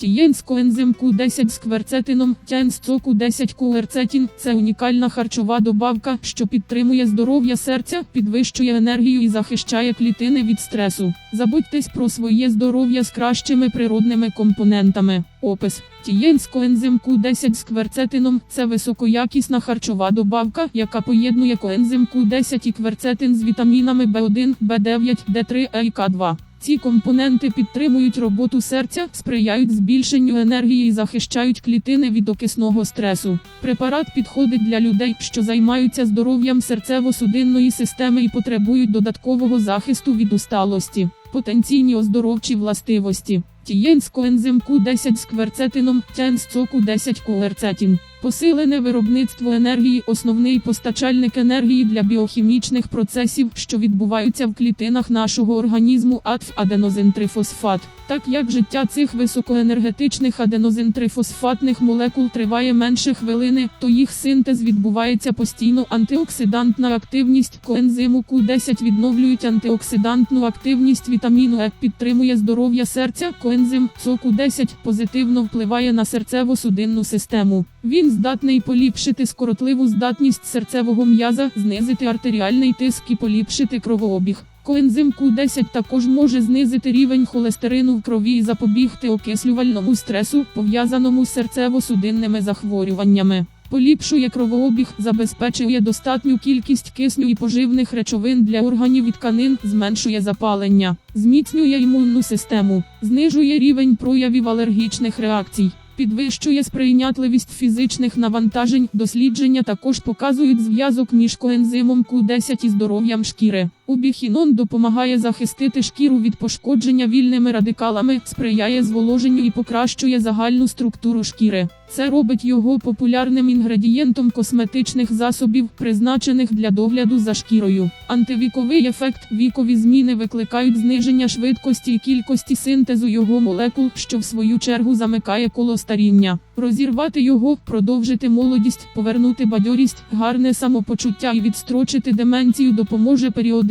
Тієн з коензим Q10 з кверцетином, тян з цоку 10 куерцетін – це унікальна харчова добавка, що підтримує здоров'я серця, підвищує енергію і захищає клітини від стресу. Забудьтесь про своє здоров'я з кращими природними компонентами. Опис Тієн з коензим Q10 з кверцетином – це високоякісна харчова добавка, яка поєднує коензим Q10 і кверцетин з вітамінами B1, B9, D3 Е і К2. Ці компоненти підтримують роботу серця, сприяють збільшенню енергії і захищають клітини від окисного стресу. Препарат підходить для людей, що займаються здоров'ям серцево-судинної системи і потребують додаткового захисту від усталості. Потенційні оздоровчі властивості. Тієн з коензим Q10 з кверцетином, тян цоку 10 куерцетін. Посилене виробництво енергії основний постачальник енергії для біохімічних процесів, що відбуваються в клітинах нашого організму АТФ аденозинтрифосфат. Так як життя цих високоенергетичних аденозинтрифосфатних молекул триває менше хвилини, то їх синтез відбувається постійно. Антиоксидантна активність коензиму Q10 відновлюють антиоксидантну активність вітаміну Е, підтримує здоров'я серця. Коензим соку 10 позитивно впливає на серцево-судинну систему. Він здатний поліпшити скоротливу здатність серцевого м'яза, знизити артеріальний тиск і поліпшити кровообіг. Коензим Q10 також може знизити рівень холестерину в крові і запобігти окислювальному стресу, пов'язаному з серцево-судинними захворюваннями. Поліпшує кровообіг, забезпечує достатню кількість кисню і поживних речовин для органів і тканин, зменшує запалення, зміцнює імунну систему, знижує рівень проявів алергічних реакцій. Підвищує сприйнятливість фізичних навантажень. Дослідження також показують зв'язок між коензимом Q10 і здоров'ям шкіри. Убіхінон допомагає захистити шкіру від пошкодження вільними радикалами, сприяє зволоженню і покращує загальну структуру шкіри. Це робить його популярним інгредієнтом косметичних засобів, призначених для догляду за шкірою. Антивіковий ефект вікові зміни викликають зниження швидкості і кількості синтезу його молекул, що в свою чергу замикає коло старіння. Розірвати його, продовжити молодість, повернути бадьорість, гарне самопочуття і відстрочити деменцію допоможе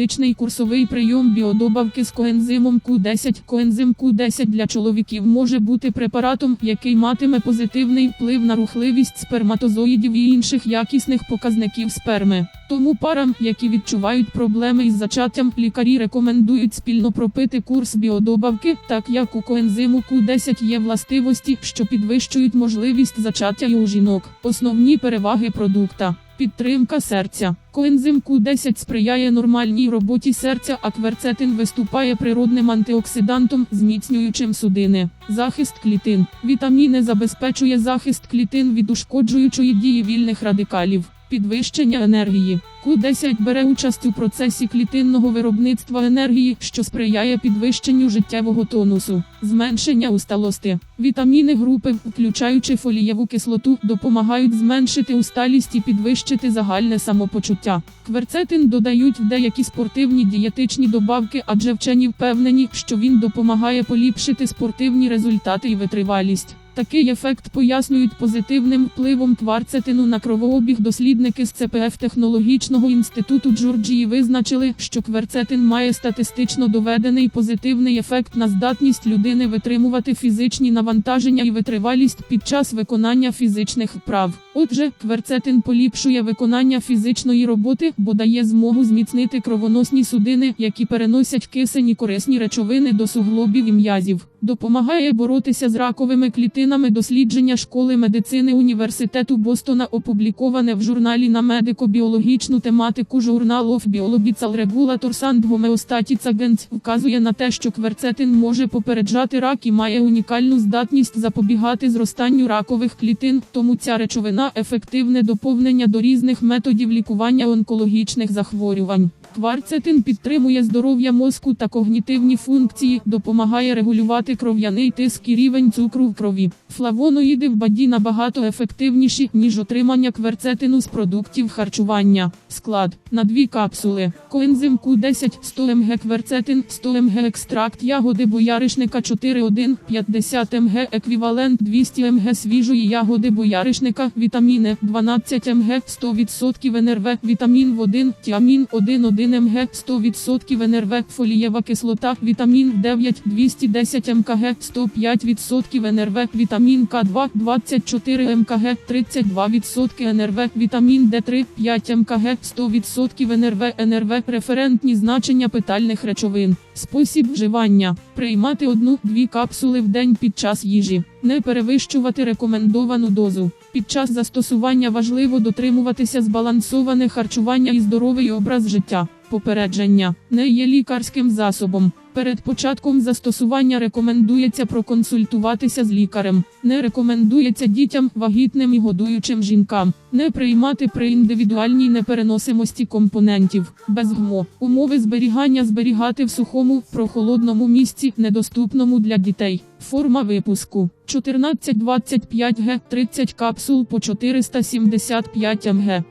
періодичний курсовий прийом біодобавки з коензимом Q10. Коензим Q10 для чоловіків може бути препаратом, який матиме позитивний вплив на рухливість сперматозоїдів і інших якісних показників сперми. Тому парам, які відчувають проблеми із зачаттям, лікарі рекомендують спільно пропити курс біодобавки, так як у коензиму Q10 є властивості, що підвищують можливість зачаття і у жінок. Основні переваги продукта. Підтримка серця. Коензим Q10 сприяє нормальній роботі серця, а кверцетин виступає природним антиоксидантом, зміцнюючим судини. Захист клітин. Вітаміни забезпечує захист клітин від ушкоджуючої дії вільних радикалів. Підвищення енергії. Q10 бере участь у процесі клітинного виробництва енергії, що сприяє підвищенню життєвого тонусу, зменшення усталості. Вітаміни групи, включаючи фолієву кислоту, допомагають зменшити усталість і підвищити загальне самопочуття. Кверцетин додають в деякі спортивні дієтичні добавки, адже вчені впевнені, що він допомагає поліпшити спортивні результати і витривалість. Такий ефект пояснюють позитивним впливом кварцетину на кровообіг. Дослідники з ЦПФ Технологічного інституту Джорджії визначили, що кверцетин має статистично доведений позитивний ефект на здатність людини витримувати фізичні навантаження і витривалість під час виконання фізичних вправ. Отже, кверцетин поліпшує виконання фізичної роботи, бо дає змогу зміцнити кровоносні судини, які переносять кисень і корисні речовини до суглобів і м'язів. Допомагає боротися з раковими клітинами дослідження школи медицини університету Бостона, опубліковане в журналі на медико-біологічну тематику Journal of Biological Regulators and Homeostatic Agents вказує на те, що кверцетин може попереджати рак і має унікальну здатність запобігати зростанню ракових клітин, тому ця речовина ефективне доповнення до різних методів лікування онкологічних захворювань. Кварцетин підтримує здоров'я мозку та когнітивні функції, допомагає регулювати кров'яний тиск і рівень цукру в крові. Флавоноїди в баді набагато ефективніші, ніж отримання кверцетину з продуктів харчування. Склад на дві капсули. Коензим Q10 100 мг кверцетин, 100 мг екстракт ягоди бояришника 4,1, 50 мг еквівалент 200 мг свіжої ягоди бояришника, вітаміни 12 мг, 100% НРВ, вітамін В1, тіамін 1,1 1 мг 100% НРВ, фолієва кислота, вітамін 9 210 мкг 105% НРВ, вітамін К2 24 мкг 32% НРВ, вітамін Д3 5 мкг 100% НРВ, НРВ, референтні значення питальних речовин. Спосіб вживання: приймати одну-дві капсули в день під час їжі, не перевищувати рекомендовану дозу. Під час застосування важливо дотримуватися збалансоване харчування і здоровий образ життя. Попередження не є лікарським засобом. Перед початком застосування рекомендується проконсультуватися з лікарем. Не рекомендується дітям, вагітним і годуючим жінкам. Не приймати при індивідуальній непереносимості компонентів. Без ГМО. Умови зберігання зберігати в сухому, прохолодному місці, недоступному для дітей. Форма випуску 14-25 г 30 капсул по 475 мг.